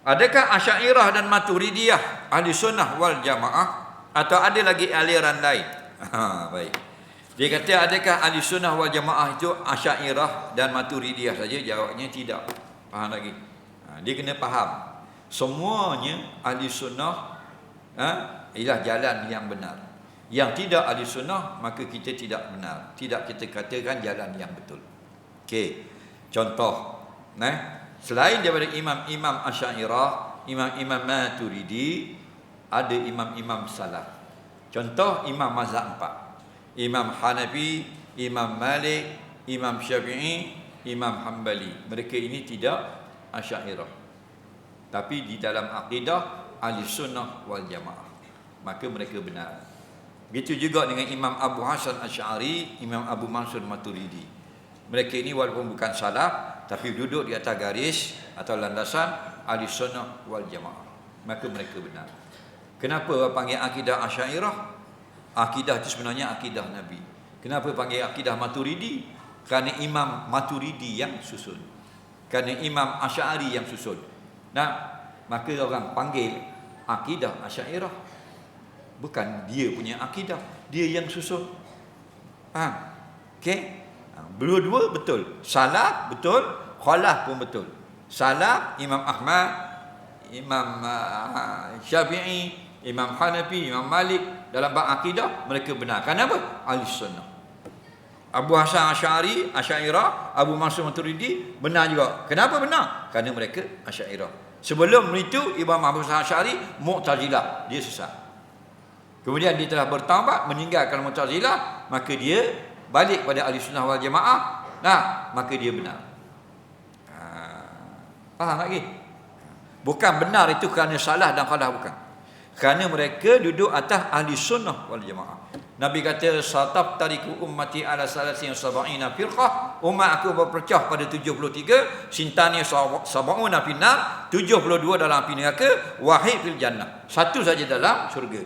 Adakah Asy'ariyah dan Maturidiyah ahli sunnah wal jamaah atau ada lagi aliran lain? Ha, baik. Dia kata adakah ahli sunnah wal jamaah itu Asy'ariyah dan Maturidiyah saja? Jawabnya tidak. Faham lagi? Ha, dia kena faham. Semuanya ahli sunnah ha, ialah jalan yang benar. Yang tidak ahli sunnah maka kita tidak benar. Tidak kita katakan jalan yang betul. Okey. Contoh, nah Selain daripada imam-imam Asy'ariyah, imam-imam Maturidi, ada imam-imam salaf. Contoh imam mazhab empat. Imam Hanafi, Imam Malik, Imam Syafi'i, Imam Hambali. Mereka ini tidak Asy'ariyah. Tapi di dalam akidah ahli sunnah wal jamaah. Maka mereka benar. Begitu juga dengan Imam Abu Hasan Asy'ari, Imam Abu Mansur Maturidi. Mereka ini walaupun bukan salaf, tapi duduk di atas garis atau landasan ahli sunnah wal jamaah. Maka mereka benar. Kenapa panggil akidah asyairah? Akidah itu sebenarnya akidah nabi. Kenapa panggil akidah maturidi? Kerana imam maturidi yang susun. Kerana imam asyari yang susun. Nah maka orang panggil akidah asyairah. Bukan dia punya akidah dia yang susun. Ha okey Dua-dua betul. Salah betul, khalaf pun betul. Salah Imam Ahmad, Imam uh, Syafi'i, Imam Hanafi, Imam Malik dalam bab akidah mereka benar. Kenapa? Ahli sunnah. Abu Hasan Asy'ari, Asy'ariyah, Abu Mansur Maturidi benar juga. Kenapa benar? Kerana mereka Asy'ariyah. Sebelum itu Imam Abu Hasan Asy'ari Mu'tazilah, dia sesat. Kemudian dia telah bertaubat meninggalkan Mu'tazilah, maka dia balik pada ahli sunnah wal jamaah nah maka dia benar. Ha, faham lagi bukan benar itu kerana salah dan salah bukan. Kerana mereka duduk atas ahli sunnah wal jamaah. Nabi kata sataf tariku ummati ala salasin sab'ina firqah. Umat aku berpecah pada 73 sintani sab'una finnar 72 dalam api neraka wahid fil jannah. Satu saja dalam syurga.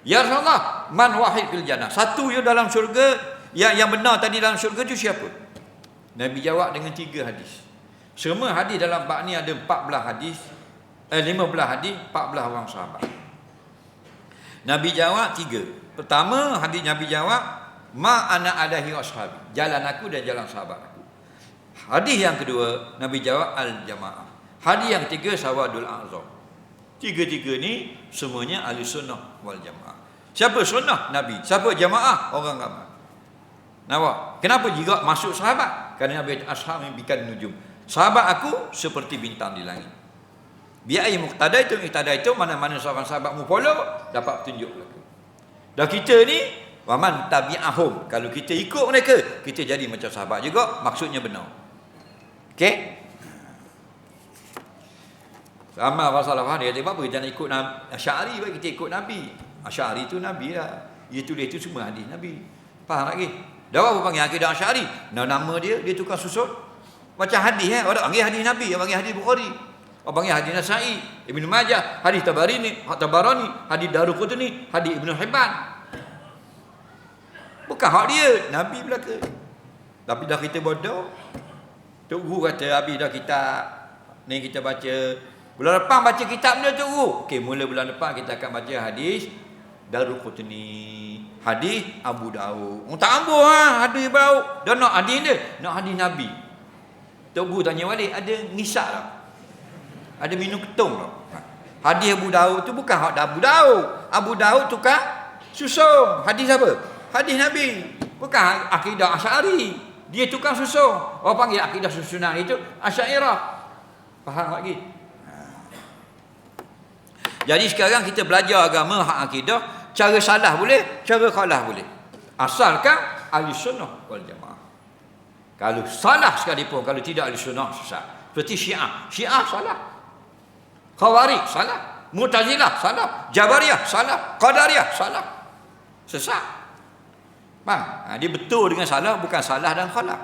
Ya Rasulullah man wahid fil jannah? Satu je dalam syurga yang yang benar tadi dalam syurga itu siapa? Nabi jawab dengan tiga hadis. Semua hadis dalam bab ni ada 14 hadis, eh 15 hadis, 14 orang sahabat. Nabi jawab tiga. Pertama hadis Nabi jawab ma ana adahi ashabi. Jalan aku dan jalan sahabat aku. Hadis yang kedua Nabi jawab al jamaah. Hadis yang ketiga sawadul azam. Tiga-tiga ni semuanya ahli sunnah wal jamaah. Siapa sunnah? Nabi. Siapa jamaah? Orang ramai. Nampak? Kenapa juga masuk sahabat? Kerana Nabi Ashab bikin nujum. Sahabat aku seperti bintang di langit. Biar ayah muktada itu, muktada itu, mana-mana seorang sahabat mu follow, dapat petunjuk lagi. Dan kita ni, waman tabi'ahum. Kalau kita ikut mereka, kita jadi macam sahabat juga, maksudnya benar. Okey? Sama masalah faham dia kata apa jangan ikut Asy'ari kita ikut Nabi. Asy'ari itu Nabi lah. Dia itu semua hadis Nabi. Faham lagi? Dah apa panggil akidah Asy'ari? Nama, nama dia dia tukar susun. Macam hadis eh, orang panggil hadis Nabi, orang panggil hadis Bukhari. Orang panggil hadis Nasa'i, Ibnu Majah, hadis Tabarini, Tabarani, hadis Daruqutni, hadis Ibnu Hibban. Bukan hak dia, Nabi belaka. Tapi dah kita bodoh. Tok guru kata habis dah kita ni kita baca bulan depan baca kitab ni Tok guru. Okey, mula bulan depan kita akan baca hadis Daruqutni hadis Abu Daud. Oh, tak ambil ha, hadis Abu. Dah nak hadis dia, nak hadis Nabi. Tok Guru tanya balik, ada ngisak tak? Ada minum ketung tak? Ha. Hadis Abu Daud tu bukan hak Abu Daud. Abu Daud tu kan susung. Hadis apa? Hadis Nabi. Bukan akidah Asy'ari. Dia tukang susung. Orang panggil akidah susunan itu Asy'ariyah. Faham lagi? Ha. Jadi sekarang kita belajar agama hak akidah Cara salah boleh, cara kalah boleh. Asalkan ahli sunnah wal jamaah. Kalau salah sekalipun, kalau tidak ahli sunnah, sesat. Seperti syiah. Syiah salah. Khawarij salah. Mutazilah salah. Jabariyah salah. Qadariyah salah. Sesat. Faham? Ha, dia betul dengan salah, bukan salah dan kalah.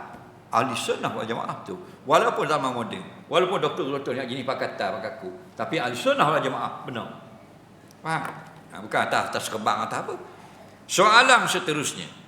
Ahli sunnah wal jamaah tu. Walaupun zaman moden. Walaupun doktor-doktor yang jenis pakata, pakaku. Tapi ahli sunnah wal jamaah. Benar. Faham? Ha, bukan atas, atas kebang atau apa. Soalan seterusnya.